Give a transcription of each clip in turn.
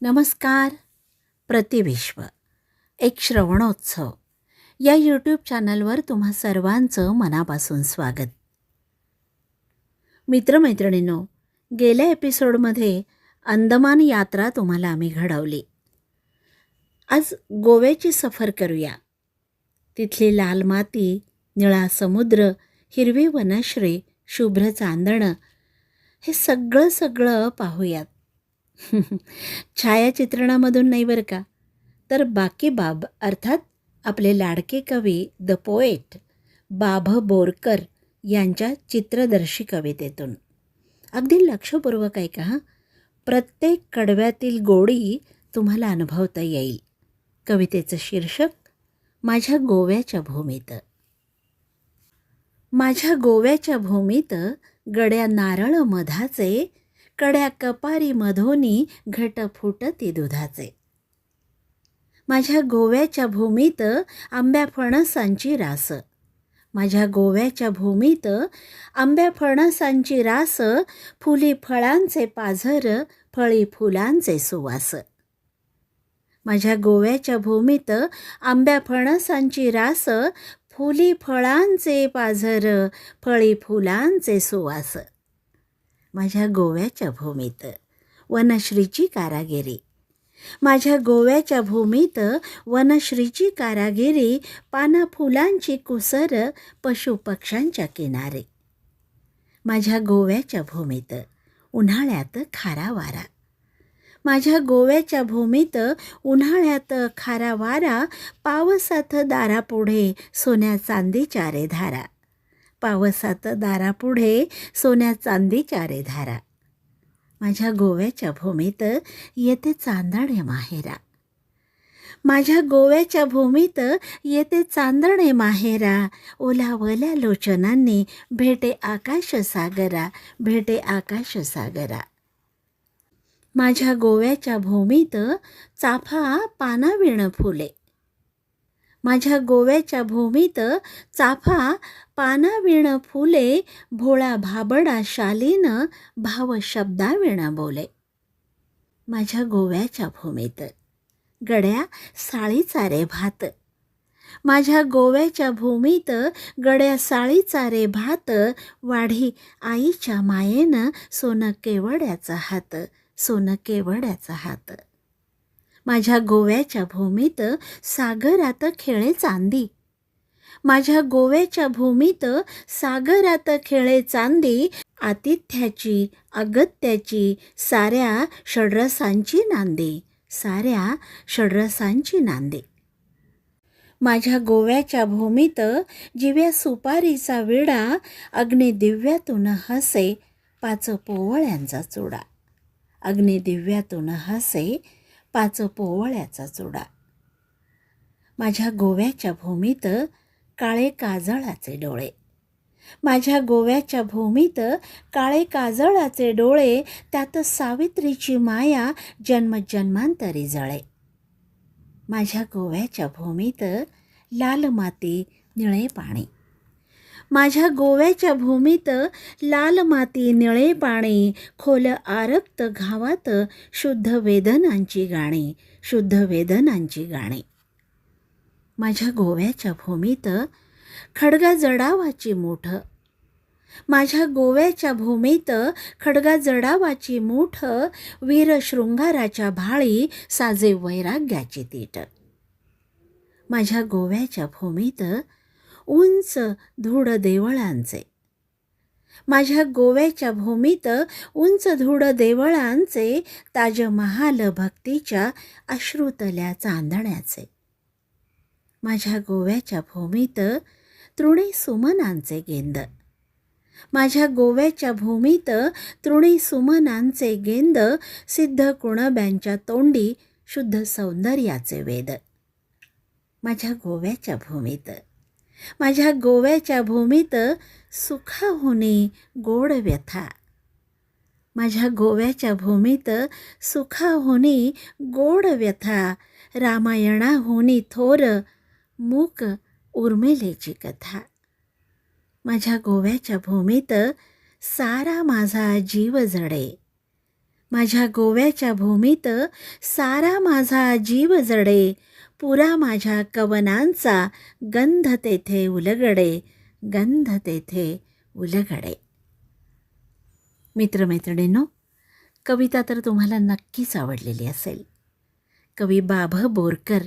नमस्कार. प्रतिविश्व एक श्रवणोत्सव. या यूट्यूब चॅनलवर तुम्हा सर्वांचं मनापासून स्वागत. मित्रमैत्रिणींनो गेल्या एपिसोडमध्ये अंदमान यात्रा तुम्हाला आम्ही घडवली. आज गोव्याची सफर करूया. तिथली लाल माती निळा समुद्र हिरवी वनश्री शुभ्र चांदणं हे सगळं सगळं पाहूयात. छायाचित्रणामधून नाही बरं का? तर बाकी बाब अर्थात आपले लाडके कवी द पोएट बाभ बोरकर यांच्या चित्रदर्शी कवितेतून. अगदी लक्षपूर्वक आहे हां. प्रत्येक कडव्यातील गोडी तुम्हाला अनुभवता येईल. कवितेचं शीर्षक माझ्या गोव्याच्या भूमीत. माझ्या गोव्याच्या भूमीत गड्या नारळ मधाचे कड्या कपारी मधोनी घट फुटती दुधाचे. माझ्या गोव्याच्या भूमीत आंब्या फणसांची रास. माझ्या गोव्याच्या भूमीत आंब्या फणसांची रास फुली फळांचे पाझर फळी फुलांचे सुवास. माझ्या गोव्याच्या भूमीत आंब्या फणसांची रास फुली फळांचे पाझर फळी फुलांचे सुवास. माझ्या गोव्याच्या भूमीत. वनश्रीची कारागिरी. माझ्या गोव्याच्या भूमीत वनश्रीची कारागिरी पाना फुलांची कुसर पशुपक्ष्यांच्या किनारे. माझ्या गोव्याच्या भूमीत उन्हाळ्यात खारा वारा माझ्या गोव्याच्या भूमीत उन्हाळ्यात खारा वारा पावसात दारापुढे सोन्या चांदीच्या रे धारा पावसात दारापुढे सोन्या चांदी चारे धारा. माझ्या गोव्याच्या भूमीत येते चांदणे माहेरा. माझ्या गोव्याच्या भूमीत येते चांदणे माहेरा. ओलावल्या लोचनांनी भेटे आकाश सागरा भेटे आकाश सागरा. माझ्या गोव्याच्या भूमीत चाफा पानाविण फुले. माझ्या गोव्याच्या भूमीत चाफा पानाविण फुले भोळा भाबडा शालीन भाव शब्दाविण बोले माझ्या गोव्याच्या भूमीत. गड्या साळीचा रे भात. माझ्या गोव्याच्या भूमीत गड्या साळीचा रे भात. वाढी आईच्या मायेनं सोनं केवड्याचा हात सोनं केवड्याचा हात. माझ्या गोव्याच्या भूमीत सागरात खेळे चांदी. माझ्या गोव्याच्या भूमीत सागरात खेळे चांदी. आतिथ्याची अगत्याची साऱ्या षड्रसांची नांदी. साऱ्या षड्रसांची नांदी. माझ्या गोव्याच्या भूमीत जिव्या सुपारीचा विडा अग्निदिव्यातून हसे पाच पोवळ्यांचा चुडा. अग्निदिव्यातून हसे पाच पोवळ्याचा चुडा माझ्या गोव्याच्या भूमीत काळे काजळाचे डोळे. माझ्या गोव्याच्या भूमीत काळे काजळाचे डोळे त्यात सावित्रीची माया जन्मजन्मांतरी जळे. माझ्या गोव्याच्या भूमीत लाल माती निळे पाणी. माझ्या गोव्याच्या भूमीत लाल माती निळे पाणी खोल आरक्त घावात शुद्ध वेदनांची गाणी शुद्ध वेदनांची गाणी. माझ्या गोव्याच्या भूमीत खडगा जडावाची मूठ. माझ्या गोव्याच्या भूमीत खडगा जडावाची मूठ वीर शृंगाराच्या भाळी साजे वैराग्याची तीट. माझ्या गोव्याच्या भूमीत उंच धूड देवळांचे. माझ्या गोव्याच्या भूमीत उंच धूड देवळांचे ताजमहाल भक्तीच्या अश्रुतल्या चांदण्याचे. माझ्या गोव्याच्या भूमीत तृणी सुमनांचे गेंद. माझ्या गोव्याच्या भूमीत तृणी सुमनांचे गेंद सिद्ध कुणब्यांच्या तोंडी शुद्ध सौंदर्याचे वेद. माझ्या गोव्याच्या भूमीत माझ्या गोव्याच्या भूमीत सुखाहुनी गोड व्यथा. माझ्या गोव्याच्या भूमीत सुखाहुनी गोड व्यथा. रामायणाहुनी थोर मूक उर्मिलेची कथा. माझ्या गोव्याच्या भूमीत सारा माझा जीव जडे. माझ्या गोव्याच्या भूमीत सारा माझा जीव जडे. पुरा माझ्या कवनांचा गंध तेथे उलगडे गंध तेथे उलगडे. मित्रमैत्रिणींनो कविता तर तुम्हाला नक्कीच आवडलेली असेल. कवी बाभ बोरकर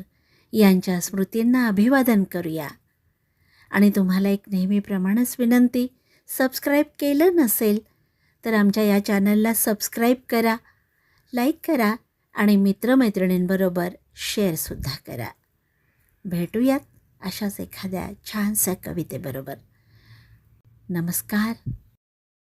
यांच्या स्मृतींना अभिवादन करूया. आणि तुम्हाला एक नेहमीप्रमाणेच विनंती सबस्क्राईब केलं नसेल तर आमच्या या चॅनलला सबस्क्राईब करा लाईक करा आणि मित्रमैत्रिणींबरोबर शेअरसुद्धा करा. भेटूयात अशाच एखाद्या छानशा कवितेबरोबर. नमस्कार.